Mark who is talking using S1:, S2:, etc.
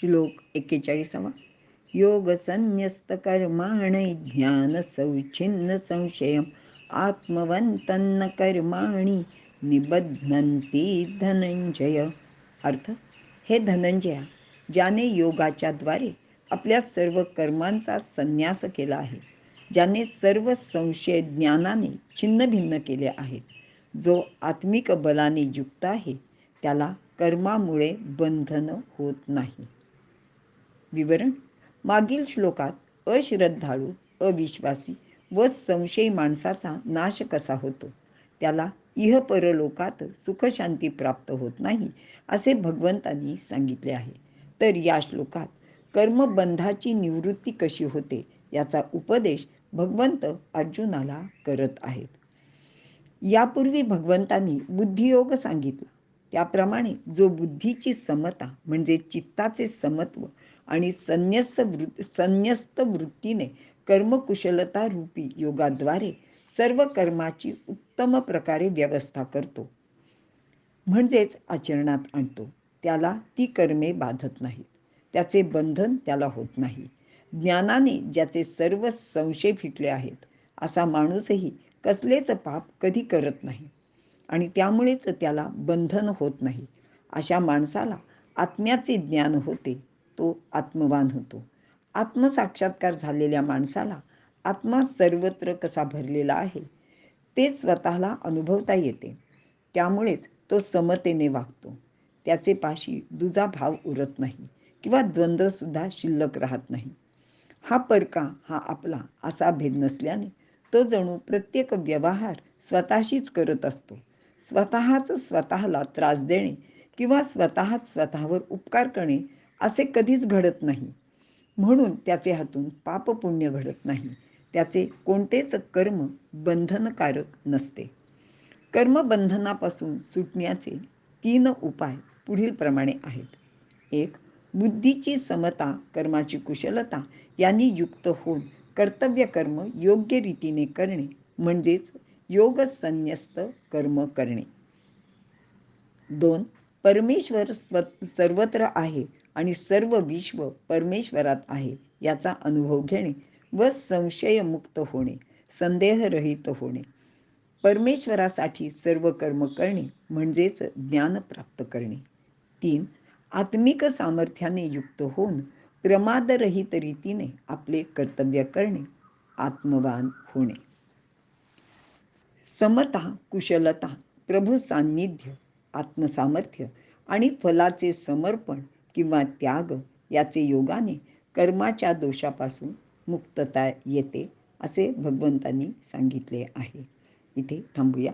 S1: श्लोक एक्केचाळीसावा. योग संन्यस्त कर्माणि ज्ञान सौच्छिन्न संशयम आत्मवंतन्न कर्माणी निबद्धनंती धनंजय अर्थ हे धनंजया ज्याने योगाच्या द्वारे आपल्या सर्व कर्मांचा संन्यास केला आहे ज्याने सर्व संशय ज्ञानाने छिन्नभिन्न केले आहेत जो आत्मिक बलाने युक्त आहे त्याला कर्मामुळे बंधन होत नाही. विवरण मागील श्लोकात अश्रद्धाळू अविश्वासी व संशयी माणसाचा नाश कसा होतो? त्याला इह परलोकात सुखशांती प्राप्त होत नाही असे भगवंतांनी सांगितले आहे. तर या श्लोकात कर्मबंधाची निवृत्ती कशी होते याचा उपदेश भगवंत अर्जुनाला करत आहेत. यापूर्वी भगवंतांनी बुद्धियोग सांगितला. त्याप्रमाणे जो बुद्धीची समता म्हणजे चित्ताचे समत्व आणि संन्यस्त वृ संन्यस्त वृत्तीने कर्मकुशलता रूपी योगाद्वारे सर्व कर्माची उत्तम प्रकारे व्यवस्था करतो. म्हणजेच आचरणात आणतो. त्याला ती कर्मे बाधत नाहीत. त्याचे बंधन त्याला होत नाही. ज्ञानाने ज्याचे सर्व संशय फिटले आहेत असा माणूसही कसलेच पाप कधी करत नाही. आणि त्यामुळेच त्याला बंधन होत नाही. अशा माणसाला आत्म्याचे ज्ञान होते. तो आत्मवान होतो. आत्मसाक्षात्कार झालेल्या माणसाला आत्मा सर्वत्र कसा भरलेला आहे ते स्वतःला अनुभवता येते. त्यामुळेच तो समतेने वागतो. त्याचे पाशी दुजा भाव उरत नाही किंवा द्वंद्वसुद्धा शिल्लक राहत नाही. हा परका हा आपला असा भेद नसल्याने तो जणू प्रत्येक व्यवहार स्वतःशीच करत असतो. स्वतःच स्वतःला त्रास देणे किंवा स्वतःच स्वतःवर उपकार करणे असे कधीच घडत नाही. म्हणून त्याचे हातून पापपुण्य घडत नाही. त्याचे कोणतेच कर्म बंधनकारक नसते. कर्मबंधनापासून सुटण्याचे तीन उपाय पुढील प्रमाणे आहेत. एक बुद्धीची समता कर्माची कुशलता यांनी युक्त होऊन कर्तव्य कर्म योग्य रीतीने करणे म्हणजेच योग संन्यस्त कर्म करणे. दोन परमेश्वर स्व सर्वत्र आहे आणि सर्व विश्व परमेश्वरात आहे याचा अनुभव घेणे व संशयमुक्त होणे संदेहरहित होणे. परमेश्वरासाठी सर्व कर्म करणे म्हणजेच ज्ञान प्राप्त करणे. तीन आत्मिक सामर्थ्याने युक्त होऊन प्रमादरहित रीतीने आपले कर्तव्य करणे आत्मवान होणे. समता कुशलता प्रभू सान्निध्य आत्मसामर्थ्य आणि फलाचे समर्पण किंवा त्याग याचे योगाने कर्माच्या दोषापासून मुक्तता येते असे भगवंतांनी सांगितले आहे. इथे थांबूया.